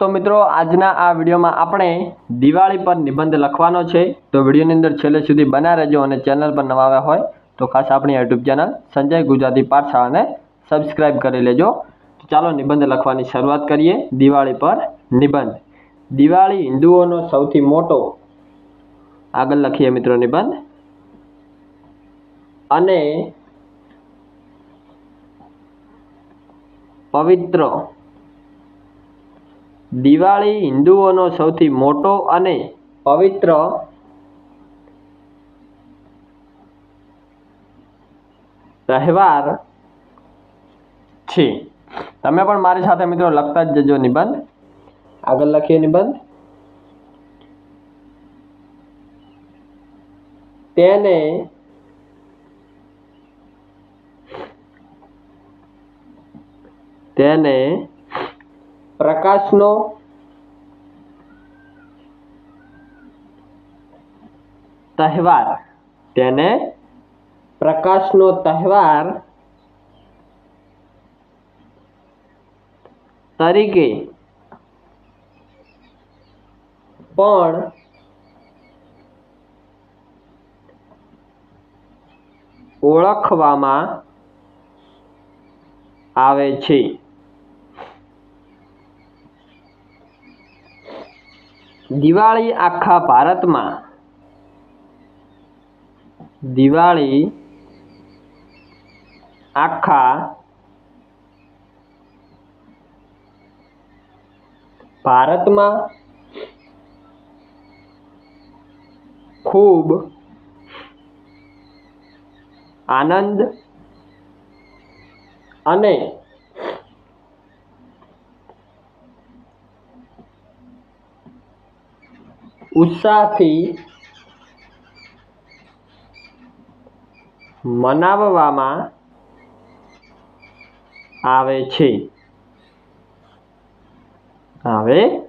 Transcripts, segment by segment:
તો મિત્રો, આજના આ વિડીયોમાં આપણે દિવાળી પર નિબંધ લખવાનો છે. તો વિડીયોની અંદર છેલ્લે સુધી બના રહેજો અને ચેનલ પર નવા આવ્યા હોય તો ખાસ આપણી યુટ્યુબ ચેનલ સંજય ગુજરાતી પાઠશાળાને સબસ્ક્રાઇબ કરી લેજો. તો ચાલો નિબંધ લખવાની શરૂઆત કરીએ. દિવાળી પર નિબંધ. દિવાળી હિન્દુઓનો સૌથી મોટો આગળ લખીએ મિત્રો નિબંધ. અને પવિત્ર દિવાળી હિન્દુઓનો સૌથી મોટો અને પવિત્ર તહેવાર છે. તમે પણ મારી સાથે મિત્રો લખતા જ જજો નિબંધ. આગળ લખીએ નિબંધ. તેને તેને પ્રકાશનો તહેવાર. તેને પ્રકાશનો તહેવાર તરીકે પણ ઓળખવામાં આવે છે. દિવાળી આખા ભારતમાં. દિવાળી આખા ભારતમાં ખૂબ આનંદ અને ઉત્સાહથી મનાવવામાં આવે છે. આવે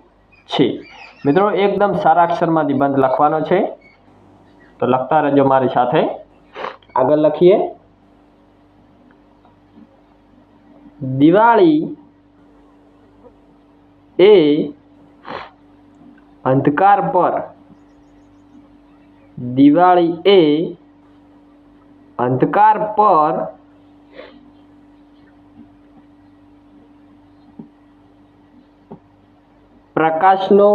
છે. મિત્રો, એકદમ સારા અક્ષરમાં નિબંધ લખવાનો છે. તો લખતા રહેજો મારી સાથે. આગળ લખીએ. દિવાળી એ અંધકાર પર દિવાળી એ અંધકાર પર પ્રકાશનો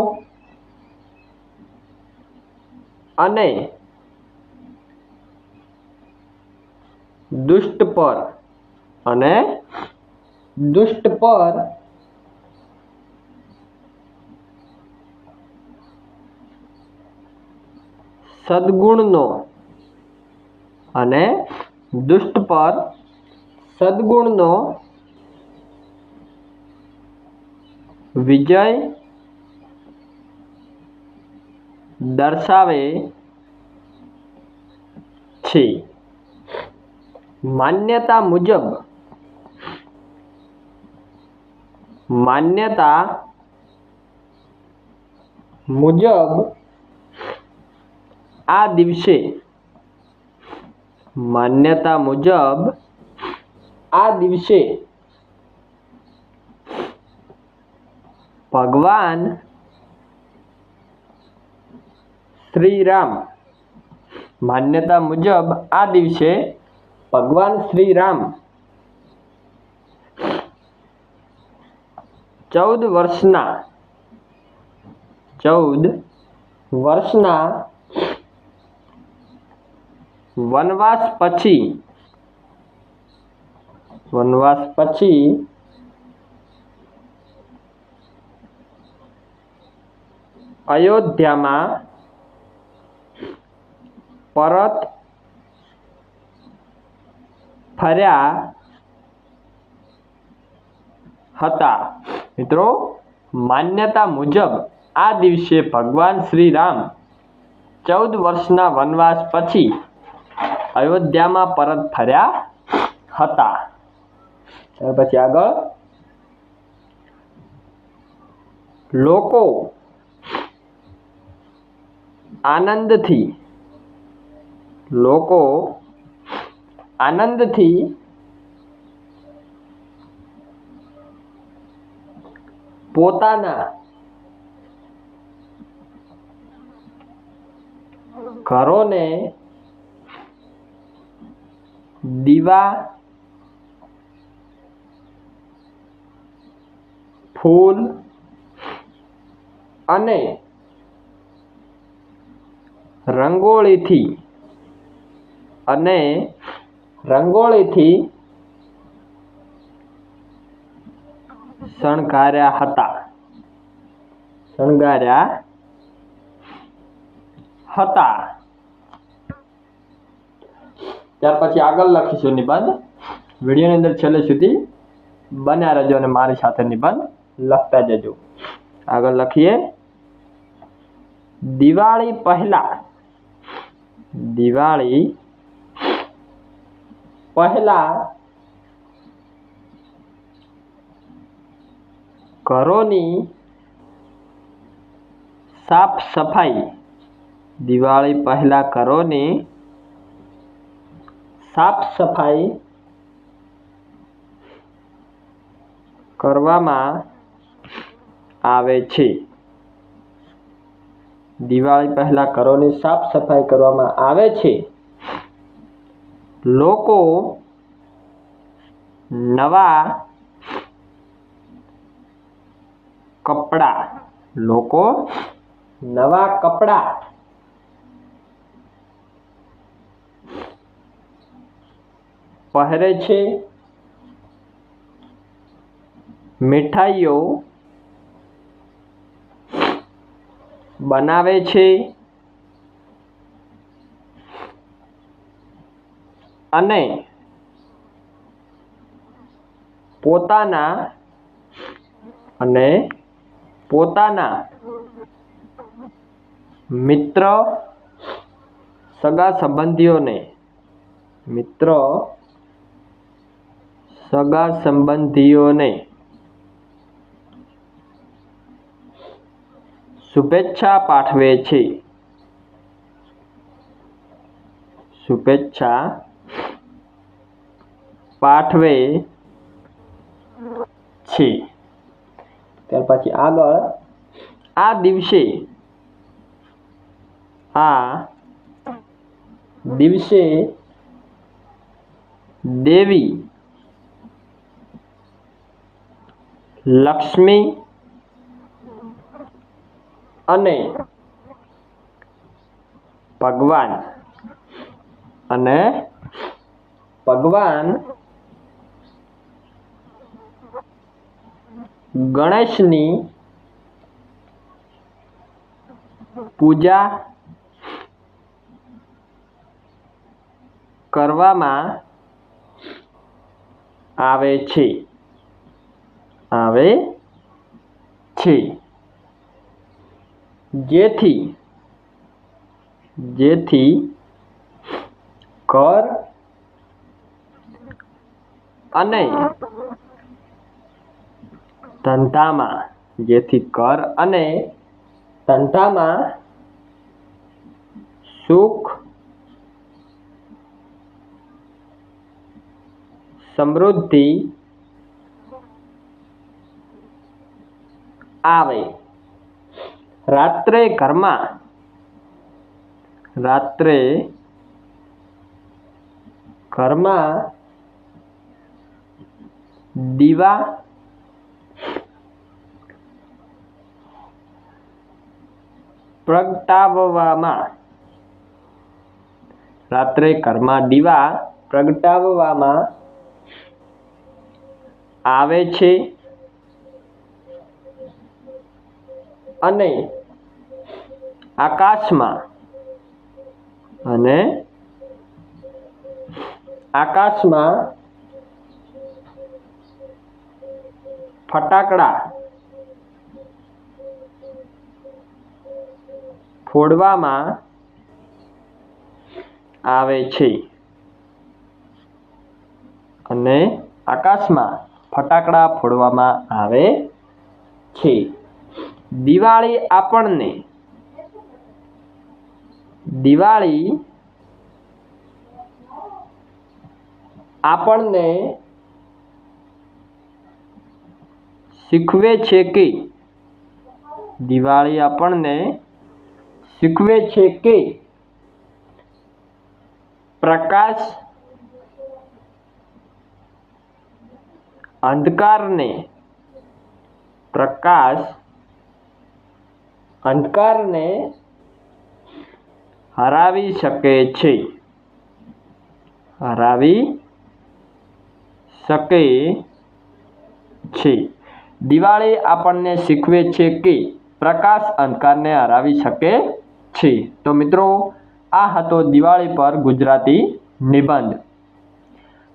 અને દુષ્ટ પર અને દુષ્ટ પર સદગુણનો અને દુષ્ટ પર સદગુણનો વિજય દર્શાવે છે. માન્યતા મુજબ માન્યતા મુજબ આ દિવસે માન્યતા મુજબ આ દિવસે ભગવાન શ્રી રામ માન્યતા મુજબ આ દિવસે ભગવાન શ્રી રામ ચૌદ વર્ષના ચૌદ વર્ષના વનવાસ પછી વનવાસ પછી, અયોધ્યામાં પરત ફર્યા હતા. મિત્રો, માન્યતા મુજબ આ દિવસે ભગવાન શ્રી રામ ચૌદ વર્ષના વનવાસ પછી અયોધ્યામાં પરત ફર્યા હતા. પછી આગળ લોકો આનંદથી લોકો આનંદથી પોતાના ઘરોને દીવા ફૂલ અને રંગોળીથી અને રંગોળીથી શણગાર્યા હતા. શણગાર્યા હતા. ત્યાર પછી આગળ લખીશું નિબંધ. વિડીયોની અંદર છેલ્લે સુધી બન્યા રહેજો અને મારી સાથે નિબંધ લખતા જજો. આગળ લખીએ. દિવાળી પહેલા. દિવાળી પહેલા ઘરોની સાફ સફાઈ. દિવાળી પહેલા ઘરોની સાફ સફાઈ કરવામાં આવે છે. દિવાળી પહેલા ઘરોની સાફ સફાઈ કરવામાં આવે છે. લોકો નવા કપડા, લોકો નવા કપડા પહેરે છે. મીઠાઈઓ બનાવે છે. અને પોતાના અને પોતાના મિત્ર સગા સંબંધીઓને મિત્ર સગા સંબંધીઓને શુભેચ્છા પાઠવે છે. શુભેચ્છા પાઠવે છે. ત્યાર પછી આગળ આ દિવસે આ દિવસે દેવી લક્ષ્મી અને ભગવાન. અને ભગવાન ગણેશની પૂજા કરવામાં આવે છે. આવે છે. જેથી જેથી કર અને ધંધામાં જેથી કર અને ધંધામાં સુખ સમૃદ્ધિ આવે. રાત્રે ઘરમાં રાત્રે ઘરમાં દીવા પ્રગટાવવામાં રાત્રે ઘરમાં દીવા પ્રગટાવવામાં આવે છે. અને આકાશમાં અને આકાશમાં ફટાકડા ફોડવામાં આવે છે. અને આકાશમાં ફટાકડા ફોડવામાં આવે છે. દિવાળી આપણને દિવાળી આપણને શીખવે છે કે દિવાળી આપણને શીખવે છે કે પ્રકાશ અંધકારને પ્રકાશ અંધકારને હરાવી શકે છે. હરાવી શકે છે. દિવાળી આપણને શીખવે છે કે પ્રકાશ અંધકારને હરાવી શકે છે. તો મિત્રો, આ હતો દિવાળી પર ગુજરાતી નિબંધ.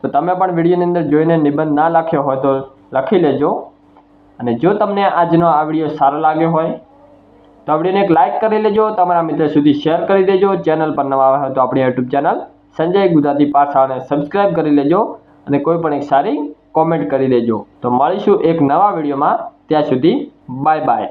તો તમે પણ વિડીયોની અંદર જોઈને નિબંધ ના લખ્યો હોય તો લખી લેજો. અને જો તમને આજનો આ વીડિયો સારો લાગ્યો હોય તો આ વિડીયોને એક લાઇક કરી લેજો, તમારા મિત્ર સુધી શેર કરી દેજો ચેનલ પર નવા આવ્યા હોય તો આપણી યુટ્યુબ ચેનલ સંજય ગુજરાતી પાઠશાળાને સબસ્ક્રાઈબ કરી લેજો અને કોઈ પણ એક સારી કોમેન્ટ કરી દેજો. તો મળીશું એક નવા વિડીયોમાં. ત્યાં સુધી બાય બાય